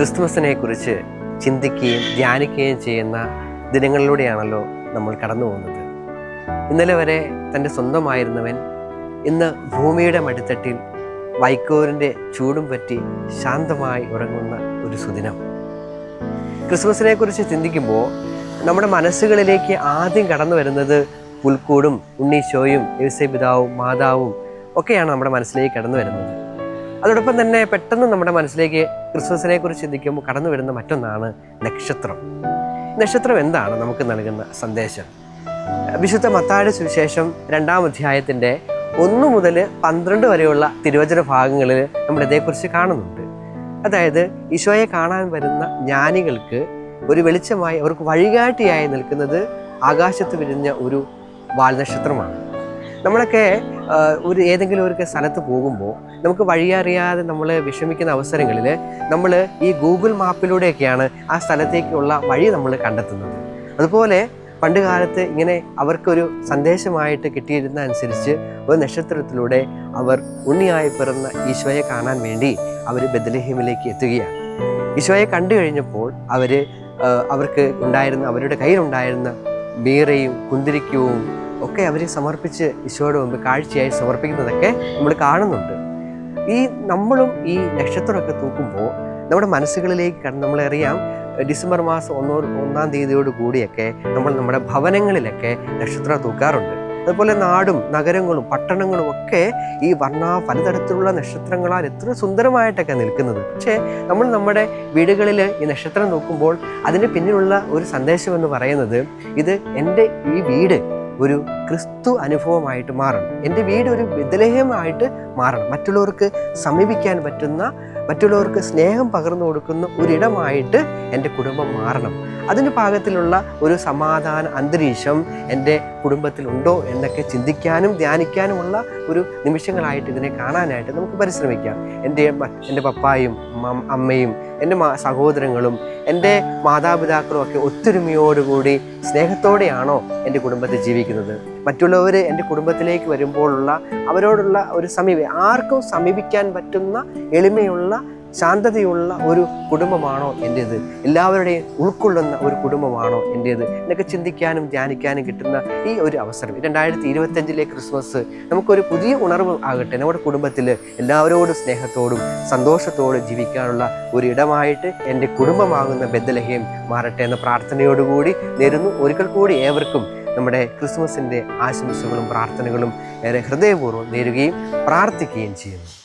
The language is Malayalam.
ക്രിസ്തുമസിനെ കുറിച്ച് ചിന്തിക്കുകയും ധ്യാനിക്കുകയും ചെയ്യുന്ന ദിനങ്ങളിലൂടെയാണല്ലോ നമ്മൾ കടന്നു പോകുന്നത്. ഇന്നലെ വരെ തന്റെ സ്വന്തമായിരുന്നവൻ ഇന്ന് ഭൂമിയുടെ മടിത്തട്ടിൽ വൈക്കോലിന്റെ ചൂടും പറ്റി ശാന്തമായി ഉറങ്ങുന്ന ഒരു സുദിനം. ക്രിസ്മസിനെ കുറിച്ച് ചിന്തിക്കുമ്പോൾ നമ്മുടെ മനസ്സുകളിലേക്ക് ആദ്യം കടന്നു വരുന്നത് പുൽക്കൂടും ഉണ്ണീശോയും യേശുപിതാവും മാതാവും ഒക്കെയാണ് നമ്മുടെ മനസ്സിലേക്ക് കടന്നു വരുന്നത്. അതോടൊപ്പം തന്നെ പെട്ടെന്ന് നമ്മുടെ മനസ്സിലേക്ക് ക്രിസ്മസിനെ കുറിച്ച് ചിന്തിക്കുമ്പോൾ കടന്നു വരുന്ന മറ്റൊന്നാണ് നക്ഷത്രം. നക്ഷത്രം എന്താണ് നമുക്ക് നൽകുന്ന സന്ദേശം? വിശുദ്ധ മത്താഴ സുവിശേഷം രണ്ടാം അധ്യായത്തിന്റെ ഒന്ന് മുതൽ പന്ത്രണ്ട് വരെയുള്ള തിരുവചന ഭാഗങ്ങളിൽ നമ്മൾ ഇതേക്കുറിച്ച് കാണുന്നുണ്ട്. അതായത് ഈശോയെ കാണാൻ വരുന്ന ജ്ഞാനികൾക്ക് ഒരു വെളിച്ചമായി അവർക്ക് വഴികാട്ടിയായി നിൽക്കുന്നത് ആകാശത്ത് വിരിഞ്ഞ ഒരു വാൽനക്ഷത്രമാണ്. നമ്മളൊക്കെ ഒരു ഏതെങ്കിലും ഒരു സ്ഥലത്ത് പോകുമ്പോൾ നമുക്ക് വഴിയറിയാതെ നമ്മൾ വിഷമിക്കുന്ന അവസരങ്ങളിൽ നമ്മൾ ഈ ഗൂഗിൾ മാപ്പിലൂടെയൊക്കെയാണ് ആ സ്ഥലത്തേക്കുള്ള വഴി നമ്മൾ കണ്ടെത്തുന്നത്. അതുപോലെ പണ്ട് കാലത്ത് ഇങ്ങനെ അവർക്കൊരു സന്ദേശമായിട്ട് കിട്ടിയിരുന്ന അനുസരിച്ച് ഒരു നക്ഷത്രത്തിലൂടെ അവർ ഉണ്ണിയായി പിറന്ന ഈശോയെ കാണാൻ വേണ്ടി അവർ ബദലഹീമിലേക്ക് എത്തുകയാണ്. ഈശോയെ കണ്ടു കഴിഞ്ഞപ്പോൾ അവർ അവർക്ക് ഉണ്ടായിരുന്ന അവരുടെ കയ്യിലുണ്ടായിരുന്ന ബീറയും കുന്തിരിക്കവും ഒക്കെ അവർ സമർപ്പിച്ച് ഈശോയുടെ മുമ്പ് കാഴ്ചയായി സമർപ്പിക്കുന്നതൊക്കെ നമ്മൾ കാണുന്നുണ്ട്. ഈ നമ്മളും ഈ നക്ഷത്രമൊക്കെ തൂക്കുമ്പോൾ നമ്മുടെ മനസ്സുകളിലേക്ക് കണ്ട് നമ്മളറിയാം ഡിസംബർ മാസം ഒന്നോ ഒന്നാം തീയതിയോട് കൂടിയൊക്കെ നമ്മൾ നമ്മുടെ ഭവനങ്ങളിലൊക്കെ നക്ഷത്രം തൂക്കാറുണ്ട്. അതുപോലെ നാടും നഗരങ്ങളും പട്ടണങ്ങളും ഒക്കെ ഈ വർണ പലതരത്തിലുള്ള നക്ഷത്രങ്ങളാൽ എത്ര സുന്ദരമായിട്ടൊക്കെ നിൽക്കുന്നത്. പക്ഷേ നമ്മൾ നമ്മുടെ വീടുകളിൽ ഈ നക്ഷത്രം നോക്കുമ്പോൾ അതിന് പിന്നിലുള്ള ഒരു സന്ദേശം എന്ന് പറയുന്നത് ഇത് എന്റെ ഈ വീട് ഒരു ക്രിസ്തു അനുഭവമായിട്ട് മാറണം. എന്റെ വീട് ഒരു വിദലേഹമായിട്ട് മാറണം. മറ്റുള്ളവർക്ക് സമീപിക്കാൻ പറ്റുന്ന മറ്റുള്ളവർക്ക് സ്നേഹം പകർന്നു കൊടുക്കുന്ന ഒരിടമായിട്ട് എന്റെ കുടുംബം മാറണം. അതിന് പാകത്തിലുള്ള ഒരു സമാധാന അന്തരീക്ഷം എന്റെ കുടുംബത്തിലുണ്ടോ എന്നൊക്കെ ചിന്തിക്കാനും ധ്യാനിക്കാനുമുള്ള ഒരു നിമിഷങ്ങളായിട്ട് ഇതിനെ കാണാനായിട്ട് നമുക്ക് പരിശ്രമിക്കാം. എന്റെ എന്റെ പപ്പായും അമ്മയും എന്റെ സഹോദരങ്ങളും എന്റെ മാതാപിതാക്കളും ഒക്കെ ഒത്തൊരുമയോടുകൂടി സ്നേഹത്തോടെയാണോ എന്റെ കുടുംബത്തിൽ ജീവിക്കുന്നത്? മറ്റുള്ളവർ എന്റെ കുടുംബത്തിലേക്ക് വരുമ്പോഴുള്ള അവരോടുള്ള ഒരു സമീപം ആർക്കും സമീപിക്കാൻ പറ്റുന്ന എളിമയുള്ള ശാന്തതയുള്ള ഒരു കുടുംബമാണോ എന്റേത് എല്ലാവരുടെയും ഉൾക്കൊള്ളുന്ന ഒരു കുടുംബമാണോ എന്റേത് എന്നൊക്കെ ചിന്തിക്കാനും ധ്യാനിക്കാനും കിട്ടുന്ന ഈ ഒരു അവസരം. രണ്ടായിരത്തി ഇരുപത്തഞ്ചിലെ ക്രിസ്മസ് നമുക്കൊരു പുതിയ ഉണർവ് ആകട്ടെ. നമ്മുടെ കുടുംബത്തിൽ എല്ലാവരോടും സ്നേഹത്തോടും സന്തോഷത്തോടും ജീവിക്കാനുള്ള ഒരു ഇടമായിട്ട് എന്റെ കുടുംബമാകുന്ന ബദലഹയും മാറട്ടെ എന്ന പ്രാർത്ഥനയോടുകൂടി നേരുന്നു. ഒരിക്കൽ കൂടി ഏവർക്കും നമ്മുടെ ക്രിസ്മസിന്റെ ആശംസകളും പ്രാർത്ഥനകളും ഏറെ ഹൃദയപൂർവം നേരുകയും പ്രാർത്ഥിക്കുകയും ചെയ്യുന്നു.